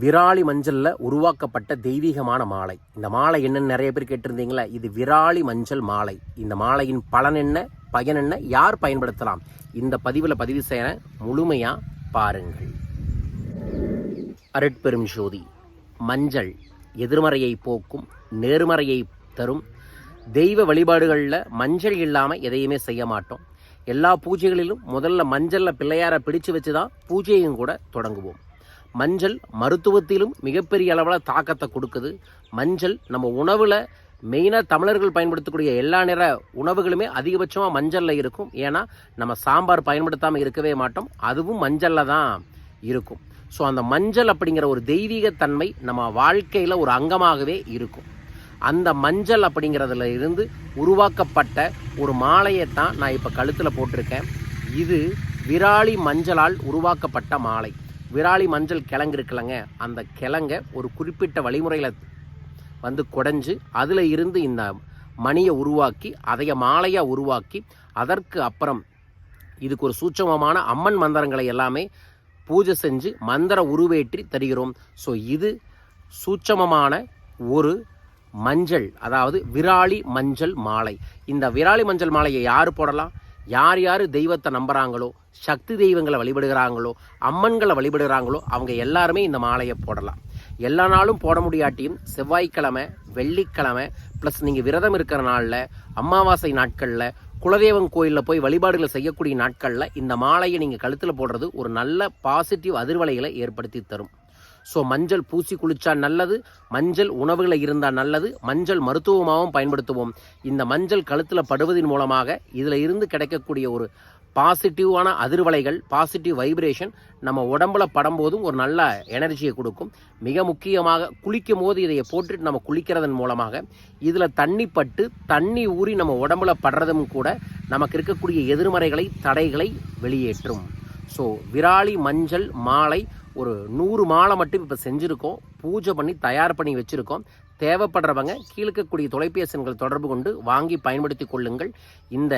விராலி மஞ்சளில் உருவாக்கப்பட்ட தெய்வீகமான மாலை. இந்த மாலை என்னன்னு நிறைய பேர் கேட்டிருந்தீங்களா இது விராலி மஞ்சள் மாலை. இந்த மாலையின் பலன் என்ன பயன் என்ன யார் பயன்படுத்தலாம்? இந்த பதிவில் பதிவு செய்ய முழுமையாக பாருங்கள். அருட்பெரும் ஜோதி மஞ்சள் எதிர்மறையை போக்கும் நேர்மறையை தரும். தெய்வ வழிபாடுகளில் மஞ்சள் இல்லாமல் எதையுமே செய்ய மாட்டோம். எல்லா பூஜைகளிலும் முதல்ல மஞ்சளில் பிள்ளையாரை பிடிச்சு வச்சு தான் பூஜையும் கூட தொடங்குவோம். மஞ்சள் மருத்துவத்திலும் மிகப்பெரிய அளவில் தாக்கத்தை கொடுக்குது. மஞ்சள் நம்ம உணவில் மெயினாக தமிழர்கள் பயன்படுத்தக்கூடிய எல்லா நிற உணவுகளுமே அதிகபட்சமாக மஞ்சளில் இருக்கும். ஏன்னா நம்ம சாம்பார் பயன்படுத்தாமல் இருக்கவே மாட்டோம். அதுவும் மஞ்சளில் தான் இருக்கும். ஸோ அந்த மஞ்சள் அப்படிங்கிற ஒரு தெய்வீகத்தன்மை நம்ம வாழ்க்கையில் ஒரு அங்கமாகவே இருக்கும். அந்த மஞ்சள் அப்படிங்கிறதுல இருந்து உருவாக்கப்பட்ட ஒரு மாலையை தான் நான் இப்போ கழுத்தில் போட்டிருக்கேன். இது விராலி மஞ்சளால் உருவாக்கப்பட்ட மாலை. விராலி மஞ்சள் கிழங்கு இருக்குல்லங்க. அந்த கிழங்கை ஒரு குறிப்பிட்ட வழிமுறையில் வந்து குடைஞ்சு அதில் இருந்து இந்த மணியை உருவாக்கி அதைய மாலையாக உருவாக்கி அதற்கு அப்புறம் இதுக்கு ஒரு சூட்சமமான அம்மன் மந்திரங்களை எல்லாமே பூஜை செஞ்சு மந்திர உருவேற்றி தருகிறோம். ஸோ இது சூட்சமமான ஒரு மஞ்சள் அதாவது விராலி மஞ்சள் மாலை. இந்த விராலி மஞ்சள் மாலையை யார் போடலாம்? யார் யார் தெய்வத்தை நம்புகிறாங்களோ சக்தி தெய்வங்களை வழிபடுகிறாங்களோ அம்மன்களை வழிபடுகிறாங்களோ அவங்க எல்லாருமே இந்த மாலையை போடலாம். எல்லா நாளும் போட முடியாட்டியும் செவ்வாய்க்கிழமை வெள்ளிக்கிழமை ப்ளஸ் நீங்கள் விரதம் இருக்கிற நாளில் அமாவாசை நாட்களில் குலதெய்வம் கோயிலில் போய் வழிபாடுகளை செய்யக்கூடிய நாட்களில் இந்த மாலையை நீங்கள் கழுத்தில் போடுறது ஒரு நல்ல பாசிட்டிவ் அதிர்வலைகளை ஏற்படுத்தி தரும். ஸோ மஞ்சள் பூசி குளிச்சா நல்லது மஞ்சள் உணவுகளை இருந்தால் நல்லது மஞ்சள் மருத்துவமாகவும் பயன்படுத்துவோம். இந்த மஞ்சள் கழுத்தில் படுவதன் மூலமாக இதில் இருந்து கிடைக்கக்கூடிய ஒரு பாசிட்டிவான அதிர்வலைகள் பாசிட்டிவ் வைப்ரேஷன் நம்ம உடம்புல படும்போதும் ஒரு நல்ல எனர்ஜியை கொடுக்கும். மிக முக்கியமாக குளிக்கும் போது இதை போட்டுட்டு நம்ம குளிக்கிறதன் மூலமாக இதில் தண்ணி பட்டு தண்ணி ஊறி நம்ம உடம்புல படுறதும் கூட நமக்கு இருக்கக்கூடிய எதிர்மறைகளை தடைகளை வெளியேற்றும். ஸோ விராலி மஞ்சள் மாலை ஒரு நூறு மாலை மட்டும் இப்போ செஞ்சுருக்கோம். பூஜை பண்ணி தயார் பண்ணி வச்சுருக்கோம். தேவைப்படுறவங்க கீழக்கக்கூடிய தொலைபேசிகள் தொடர்பு கொண்டு வாங்கி பயன்படுத்தி கொள்ளுங்கள். இந்த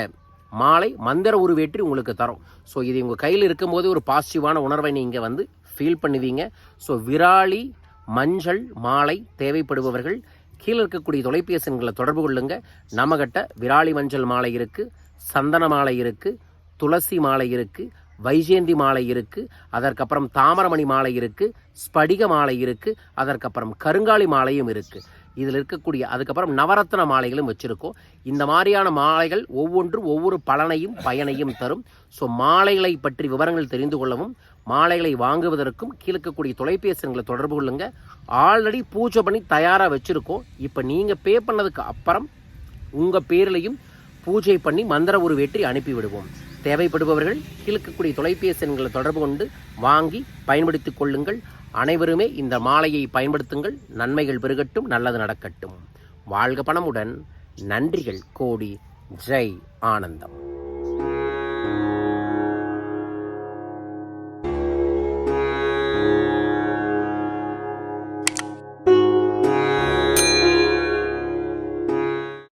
மாலை மந்திர உருவேற்றி உங்களுக்கு தரும். ஸோ இது உங்கள் கையில் இருக்கும்போது ஒரு பாசிட்டிவான உணர்வை நீங்கள் வந்து ஃபீல் பண்ணுவீங்க. ஸோ விராலி மஞ்சள் மாலை தேவைப்படுபவர்கள் கீழே இருக்கக்கூடிய தொலைபேசிகளை தொடர்பு கொள்ளுங்க. நம்மகிட்ட விராலி மஞ்சள் மாலை இருக்குது சந்தன மாலை இருக்குது துளசி மாலை இருக்குது வைஜெயந்தி மாலை இருக்குது அதற்கப்புறம் தாமரமணி மாலை இருக்குது ஸ்படிக மாலை இருக்குது அதற்கப்புறம் கருங்காலி மாலையும் இருக்குது இதில் இருக்கக்கூடிய அதுக்கப்புறம் நவரத்ன மாலைகளும் வச்சுருக்கோம். இந்த மாதிரியான மாலைகள் ஒவ்வொன்றும் ஒவ்வொரு பலனையும் பயனையும் தரும். ஸோ மாலைகளை பற்றி விவரங்கள் தெரிந்து கொள்ளவும் மாலைகளை வாங்குவதற்கும் கீழக்கக்கூடிய தொலைபேசிகளை தொடர்பு கொள்ளுங்க. ஆல்ரெடி பூஜை பண்ணி தயாராக வச்சுருக்கோம். இப்போ நீங்கள் பே பண்ணதுக்கு அப்புறம் உங்கள் பேர்லையும் பூஜை பண்ணி மந்திர உருவேற்றி அனுப்பிவிடுவோம். விடுவோம் தேவைப்படுபவர்கள் கிழக்கக்கூடிய தொலைபேசி எண்களை தொடர்பு கொண்டு வாங்கி பயன்படுத்திக் கொள்ளுங்கள். அனைவருமே இந்த மாலையை பயன்படுத்துங்கள். நன்மைகள் பெருகட்டும் நல்லது நடக்கட்டும். வாழ்க பணமுடன். நன்றிகள் கோடி. ஜெய் ஆனந்தம்.